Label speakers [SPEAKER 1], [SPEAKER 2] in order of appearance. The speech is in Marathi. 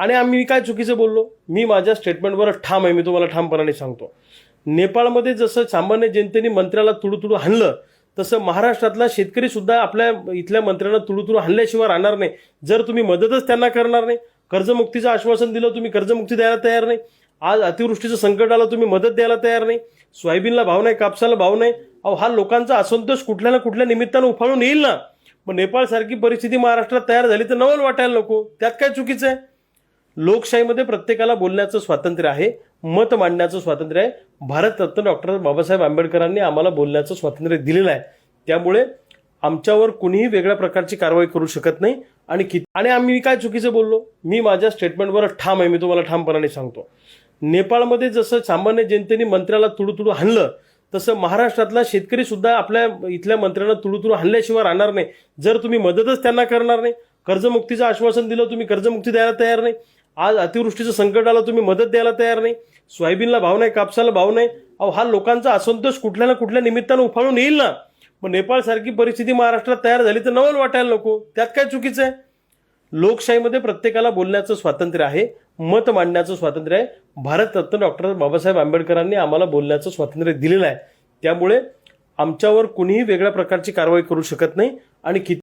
[SPEAKER 1] आणि आम्ही काय चुकीचं बोललो? मी माझ्या स्टेटमेंटवर ठाम आहे मी तुम्हाला ठामपणाने सांगतो. नेपाळमध्ये जसं सामान्य जनतेने मंत्र्याला तुडू हाणलं तसं महाराष्ट्रातला शेतकरी सुद्धा आपल्या इथल्या मंत्र्यांना तुडू हाणल्याशिवाय राहणार नाही. जर तुम्ही मदतच त्यांना करणार नाही कर्जमुक्तीचं आश्वासन दिलं तुम्ही कर्जमुक्ती द्यायला तयार नाही. आज अतिवृष्टीचं संकट आलं तुम्ही मदत द्यायला तयार नाही. सोयाबीनला भाव नाही कापसाला भाव नाही. अहो हा लोकांचा असंतोष कुठल्या ना कुठल्या निमित्तानं उफाळून येईल ना? मग नेपाळसारखी परिस्थिती महाराष्ट्रात तयार झाली तर नवल वाटायला नको. त्यात काय चुकीचं आहे? लोकशाहीमध्ये प्रत्येकाला बोलण्याचं स्वातंत्र्य आहे मत मांडण्याचं स्वातंत्र्य आहे. भारतरत्न डॉक्टर बाबासाहेब आंबेडकरांनी आम्हाला बोलण्याचं स्वातंत्र्य दिलेलं आहे. त्यामुळे आमच्यावर कुणीही वेगळ्या प्रकारची कारवाई करू शकत नाही आणि किती आणि आम्ही काय चुकीचं बोललो? मी माझ्या स्टेटमेंटवर ठाम आहे मी तुम्हाला ठामपणाने सांगतो. नेपाळमध्ये जसं सामान्य जनतेने मंत्र्याला तुडूतुडू हाणलं तसं महाराष्ट्रातला शेतकरी सुद्धा आपल्या इथल्या मंत्र्यांना तुडूतुडू हाणल्याशिवाय राहणार नाही. जर तुम्ही मदतच त्यांना करणार नाही कर्जमुक्तीचं आश्वासन दिलं तुम्ही कर्जमुक्ती द्यायला तयार नाही. आज अतिवृष्टीचं संकट आलं तुम्ही मदत द्यायला तयार नाही. सोयाबीनला भाव नाही कापसाला भाव नाही. अहो हा लोकांचा असंतोष कुठल्या ना कुठल्या निमित्तानं उफाळून येईल ना? मग नेपाळसारखी परिस्थिती महाराष्ट्रात तयार झाली तर नवल वाटायला नको. त्यात काय चुकीचं आहे? लोकशाहीमध्ये प्रत्येकाला बोलण्याचं स्वातंत्र्य आहे मत मांडण्याचं स्वातंत्र्य आहे. भारतरत्न डॉक्टर बाबासाहेब आंबेडकरांनी आम्हाला बोलण्याचं स्वातंत्र्य दिलेलं आहे. त्यामुळे आमच्यावर कुणीही वेगळ्या प्रकारची कारवाई करू शकत नाही आणि किती